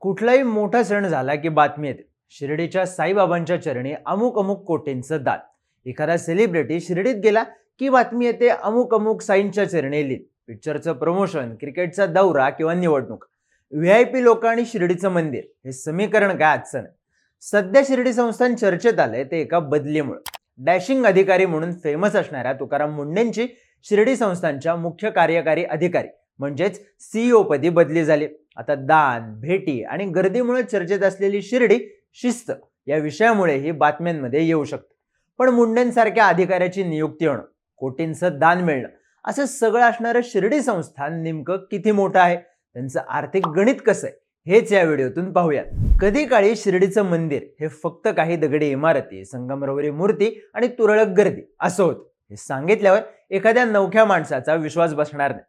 कुठलाही मोठा सण झाला की बातमी येते. शिर्डीच्या साईबाबांच्या चरणी अमुक अमुक कोटींचं दान. एखादा सेलिब्रिटी शिर्डीत गेला की बातमी येते अमुक अमुक साईंच्या चरणी लिहित पिक्चरचं प्रमोशन क्रिकेटचा दौरा किंवा निवडणूक. व्ही आय पी लोक आणि शिर्डीचं मंदिर. हे समीकरण काय आजचं नाही. सध्या शिर्डी संस्थान चर्चेत आलंय ते एका बदलीमुळे. डॅशिंग अधिकारी म्हणून फेमस असणाऱ्या तुकाराम मुंडेंची शिर्डी संस्थानच्या मुख्य कार्यकारी अधिकारी म्हणजेच सीईओ पदी बदली झाली. आता दान भेटी आणि गर्दीमुळे चर्चेत असलेली शिर्डी शिस्त या विषयामुळे ही बातम्यांमध्ये येऊ शकते. पण मुंडेंसारख्या अधिकाऱ्याची नियुक्ती होणं कोटींचं दान मिळणं असं सगळं असणारं शिर्डी संस्थान नेमकं किती मोठं आहे? त्यांचं आर्थिक गणित कसं आहे? हेच या व्हिडिओतून पाहूयात. कधी काळी शिर्डीचं मंदिर हे फक्त काही दगडी इमारती संगमरवरी मूर्ती आणि तुरळक गर्दी असं होतं. हे सांगितल्यावर एखाद्या नवख्या माणसाचा विश्वास बसणार नाही.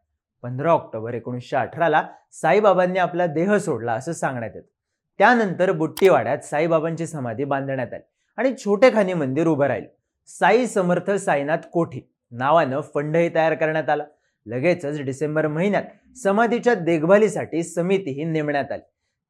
पंधरा ऑक्टोबर एकोणीसशे अठराला साईबाबांनी आपला देह सोडला असं सांगण्यात येतं. त्यानंतर बुट्टीवाड्यात साईबाबांची समाधी बांधण्यात आली आणि छोटेखानी मंदिर उभं राहिलं. साई समर्थ साईनाथ कोठी नावानं फंडही तयार करण्यात आला. लगेचच डिसेंबर महिन्यात समाधीच्या देखभालीसाठी समितीही नेमण्यात आली.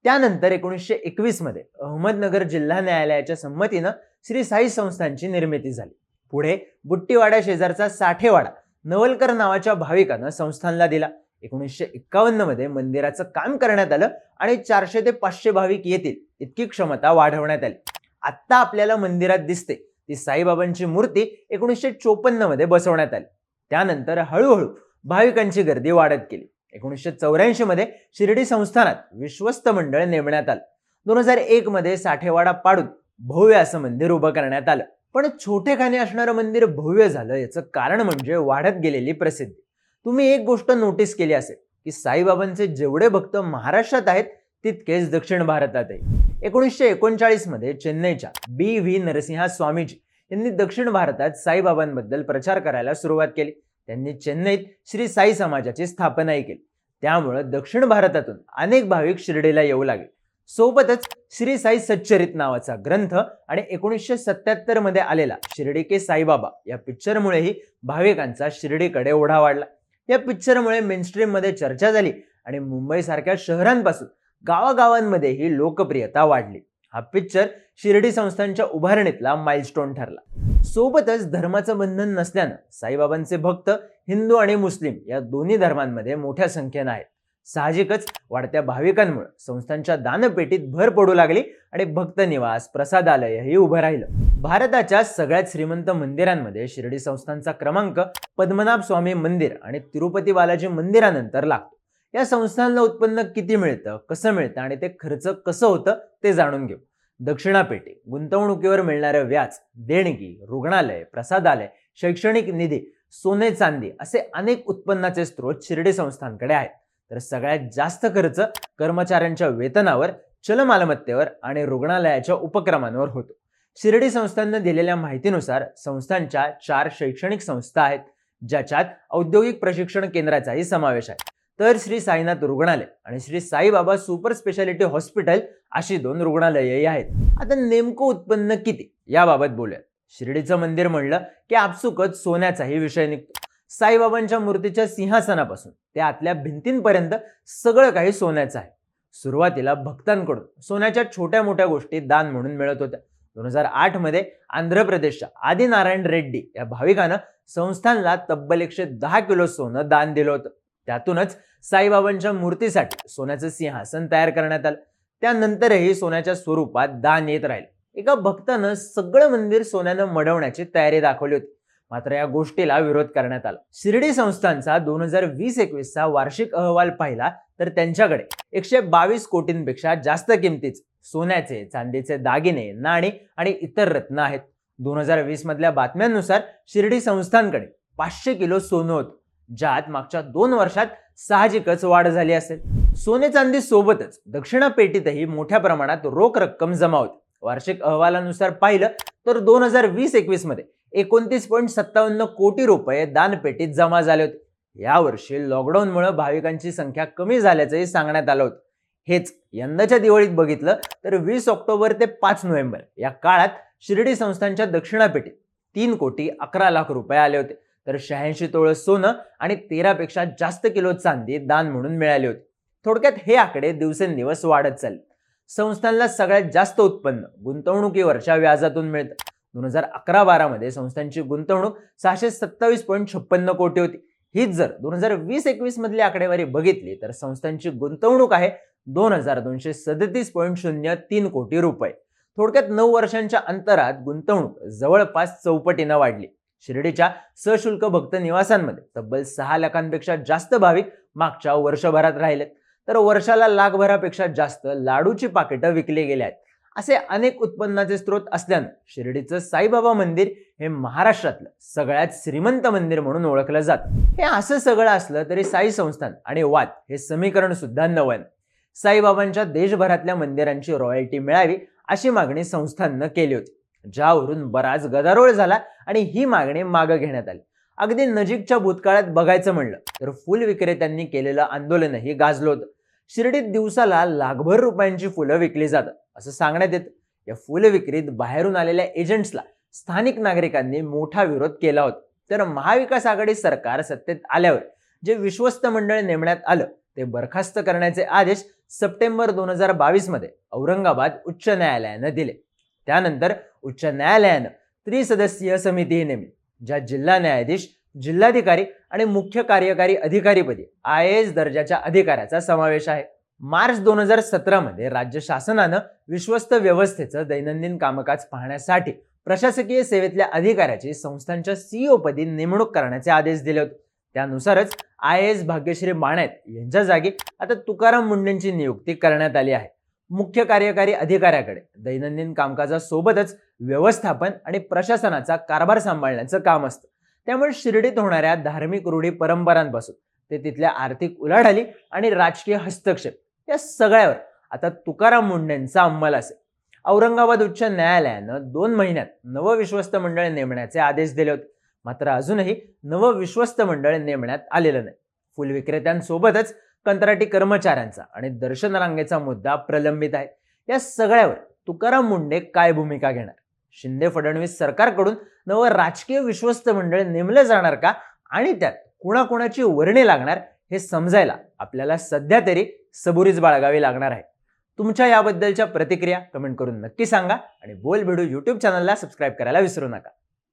त्यानंतर एकोणीसशे एकवीसमध्ये अहमदनगर जिल्हा न्यायालयाच्या संमतीनं श्री साई संस्थांची निर्मिती झाली. पुढे बुट्टीवाडा शेजारचा साठेवाडा नवलकर नावाच्या भाविकानं संस्थानला दिला. एकोणीसशे एक्कावन्नमध्ये मंदिराचं काम करण्यात आलं आणि चारशे ते पाचशे भाविक येतील इतकी क्षमता वाढवण्यात आली. आत्ता आपल्याला मंदिरात दिसते ती साईबाबांची मूर्ती एकोणीसशे चोपन्नमध्ये बसवण्यात आली. त्यानंतर हळूहळू भाविकांची गर्दी वाढत गेली. एकोणीसशे चौऱ्याऐंशी मध्ये शिर्डी संस्थानात विश्वस्त मंडळ नेमण्यात आलं. दोन हजार एक मध्ये साठेवाडा पाडून भव्य असं मंदिर उभं करण्यात आलं. पण छोटेखाने असणारं मंदिर भव्य झालं. याचं कारण म्हणजे वाढत गेलेली प्रसिद्धी. तुम्ही एक गोष्ट नोटीस केली असेल की साईबाबांचे जेवढे भक्त महाराष्ट्रात आहेत तितकेच दक्षिण भारतातही. एकोणीसशे एकोणचाळीसमध्ये चेन्नईच्या बी व्ही नरसिंहा स्वामीजी यांनी दक्षिण भारतात साईबाबांबद्दल प्रचार करायला सुरुवात केली. त्यांनी चेन्नईत श्री साई समाजाची स्थापनाही केली. त्यामुळं दक्षिण भारतातून अनेक भाविक शिर्डीला येऊ लागले. सोबतच श्री साई सच्चरित नावाचा ग्रंथ आणि एकोणीसशे सत्याहत्तरमध्ये आलेला शिर्डी के साईबाबा या पिक्चरमुळेही भाविकांचा शिर्डीकडे ओढा वाढला. या पिक्चरमुळे मेनस्ट्रीममध्ये चर्चा झाली आणि मुंबईसारख्या शहरांपासून गावागावांमध्येही लोकप्रियता वाढली. हा पिक्चर शिर्डी संस्थांच्या उभारणीतला माइलस्टोन ठरला. सोबतच धर्माचं बंधन नसल्यानं साईबाबांचे भक्त हिंदू आणि मुस्लिम या दोन्ही धर्मांमध्ये मोठ्या संख्येनं आहेत. साहजिकच वाढत्या भाविकांमुळे संस्थांच्या दानपेटीत भर पडू लागली आणि भक्त निवास प्रसादालयही उभं राहिलं. भारताच्या सगळ्यात श्रीमंत मंदिरांमध्ये शिर्डी संस्थांचा क्रमांक पद्मनाभ स्वामी मंदिर आणि तिरुपती बालाजी मंदिरानंतर लागतो. या संस्थांना उत्पन्न किती मिळतं कसं मिळतं आणि ते खर्च कसं होतं ते जाणून घेऊ. दक्षिणापेटी गुंतवणुकीवर मिळणारं व्याज देणगी रुग्णालय प्रसादालय शैक्षणिक निधी सोने चांदी असे अनेक उत्पन्नाचे स्रोत शिर्डी संस्थांकडे आहेत. तर सगळ्यात जास्त खर्च कर्मचाऱ्यांच्या वेतनावर चलमालमत्तेवर आणि रुग्णालयाच्या उपक्रमांवर होतो. शिर्डी संस्थांना दिलेल्या माहितीनुसार संस्थांच्या चार शैक्षणिक संस्था आहेत ज्याच्यात औद्योगिक प्रशिक्षण केंद्राचाही समावेश आहे. तर श्री साईनाथ रुग्णालय आणि Shri Saibaba super speciality hospital अशी दोन रुग्णालयही आहेत. आता नेमकं उत्पन्न किती? याबाबत बोलूयात. शिर्डीचं मंदिर म्हणलं की आपसुकच सोन्याचाही विषय निघतो. साईबाबांच्या मूर्तीच्या सिंहासनापासून त्या आतल्या भिंतींपर्यंत सगळं काही सोन्याचं आहे. सुरुवातीला भक्तांकडून सोन्याच्या छोट्या मोठ्या गोष्टी दान म्हणून मिळत होत्या. दोन हजार आठमध्ये आंध्र प्रदेशच्या आदिनारायण रेड्डी या भाविकानं संस्थानला तब्बल एकशे दहा किलो सोनं दान दिलं होतं. त्यातूनच साईबाबांच्या मूर्तीसाठी सोन्याचं सिंहासन तयार करण्यात आलं. त्यानंतरही सोन्याच्या स्वरूपात दान येत राहील. एका भक्तानं सगळं मंदिर सोन्यानं मडवण्याची तयारी दाखवली होती. मात्र या गोष्टीला विरोध करण्यात आला. शिर्डी संस्थांचा दोन हजार वीस एकवीसचा वार्षिक अहवाल पाहिला तर त्यांच्याकडे एकशे बावीस कोटींपेक्षा जास्त किमतीच सोन्याचे चांदीचे दागिने नाणी आणि इतर रत्न आहेत. दोन हजार वीस मधल्या बातम्यांनुसार शिर्डी संस्थांकडे पाचशे किलो सोनं होतं ज्यात मागच्या दोन वर्षात साहजिकच वाढ झाली असेल. सोने चांदी सोबतच दक्षिणा पेटीतही मोठ्या प्रमाणात रोख रक्कम जमा होते. वार्षिक अहवालानुसार पाहिलं तर दोन हजार वीस एकवीसमध्ये एकोणतीस पॉईंट सत्तावन्न कोटी रुपये दानपेटीत जमा झाले होते. यावर्षी लॉकडाऊनमुळे भाविकांची संख्या कमी झाल्याचंही सांगण्यात आलं होतं. हेच यंदाच्या दिवाळीत बघितलं तर वीस ऑक्टोबर ते पाच नोव्हेंबर या काळात शिर्डी संस्थांच्या दक्षिणापेटीत तीन कोटी अकरा लाख रुपये आले होते. तर शहाऐंशी तोळ सोनं आणि तेरापेक्षा जास्त किलो चांदी दान म्हणून मिळाली होती. थोडक्यात हे आकडे दिवसेंदिवस वाढत चालले. संस्थांना सगळ्यात जास्त उत्पन्न गुंतवणुकीवरच्या व्याजातून मिळतं. दोन हजार अकरा बारामध्ये संस्थांची गुंतवणूक सहाशे सत्तावीस पॉईंट छप्पन्न कोटी होती. हीच जर दोन हजार वीस एकवीस मधली आकडेवारी बघितली तर संस्थांची गुंतवणूक आहे दोन हजार दोनशे सदतीस पॉईंट शून्य तीन कोटी रुपये. थोडक्यात नऊ वर्षांच्या अंतरात गुंतवणूक जवळपास चौपटीनं वाढली. शिर्डीच्या सशुल्क भक्त निवासांमध्ये तब्बल सहा लाखांपेक्षा जास्त भाविक मागच्या वर्षभरात राहिलेत. तर वर्षाला लाखभरापेक्षा जास्त लाडूची पाकिटं विकली गेली आहेत असे अनेक उत्पन्नाचे स्रोत असल्यानं शिर्डीचं साईबाबा मंदिर हे महाराष्ट्रातलं सगळ्यात श्रीमंत मंदिर म्हणून ओळखलं जातं. हे असं सगळं असलं तरी साई संस्थान आणि वाद हे समीकरण सुद्धा नवं साईबाबांच्या देशभरातल्या मंदिरांची रॉयल्टी मिळावी अशी मागणी संस्थांनं केली होती. ज्यावरून बराच गदारोळ झाला आणि ही मागणी मागं घेण्यात आली. अगदी नजीकच्या भूतकाळात बघायचं म्हणलं तर फुल विक्रेत्यांनी केलेलं आंदोलनही गाजलं होतं. शिर्डीत दिवसाला लाखभर रुपयांची फुलं विकली जातात. असं सांगण्यात येतं. या फुलं विक्रीत बाहेरून आलेल्या एजंट्सला स्थानिक नागरिकांनी मोठा विरोध केला होता. तर महाविकास आघाडी सरकार सत्तेत आल्यावर जे विश्वस्त मंडळ नेमण्यात आलं ते बरखास्त करण्याचे आदेश सप्टेंबर दोन हजार बावीसमध्ये औरंगाबाद उच्च न्यायालयानं दिले. त्यानंतर उच्च न्यायालयानं त्रिसदस्यीय समितीही नेमली ज्या जिल्हा न्यायाधीश जिल्हाधिकारी आणि मुख्य कार्यकारी अधिकारीपदी आय एस दर्जाच्या अधिकाऱ्याचा समावेश आहे. मार्च दोन हजार सतरामध्ये राज्य शासनानं विश्वस्त व्यवस्थेचं दैनंदिन कामकाज पाहण्यासाठी प्रशासकीय सेवेतल्या अधिकाऱ्याची संस्थांच्या सीईओ पदी नेमणूक करण्याचे आदेश दिले होते. त्यानुसारच आय एस भाग्यश्री बाणेत यांच्या जागी आता तुकाराम मुंडेंची नियुक्ती करण्यात आली आहे. मुख्य कार्यकारी अधिकाऱ्याकडे दैनंदिन कामकाजासोबतच व्यवस्थापन आणि प्रशासनाचा कारभार सांभाळण्याचं काम असतं. त्यामुळे शिर्डीत होणाऱ्या धार्मिक रूढी परंपरांपासून ते तिथल्या आर्थिक उलाढाली आणि राजकीय हस्तक्षेप या सगळ्यावर आता तुकाराम मुंडेंचा अंमल असेल. औरंगाबाद उच्च न्यायालयानं दोन महिन्यात नवविश्वस्त मंडळ नेमण्याचे आदेश दिले होते. मात्र अजूनही नवविश्वस्त मंडळ नेमण्यात आलेलं नाही. फुल विक्रेत्यांसोबतच कंत्राटी कर्मचाऱ्यांचा आणि दर्शन रांगेचा मुद्दा प्रलंबित आहे. या सगळ्यावर तुकाराम मुंडे काय भूमिका घेणार? शिंदे फडणवीस सरकारकडून नवं राजकीय विश्वस्त मंडळ नेमलं जाणार का? आणि त्यात कुणाकुणाची वर्णी लागणार हे समजायला आपल्याला सध्या तरी सबुरीच बाळगावी लागणार आहे. तुमच्या याबद्दलच्या प्रतिक्रिया कमेंट करून नक्की सांगा आणि बोल भेडू यूट्यूब चॅनलला सबस्क्राईब करायला विसरू नका.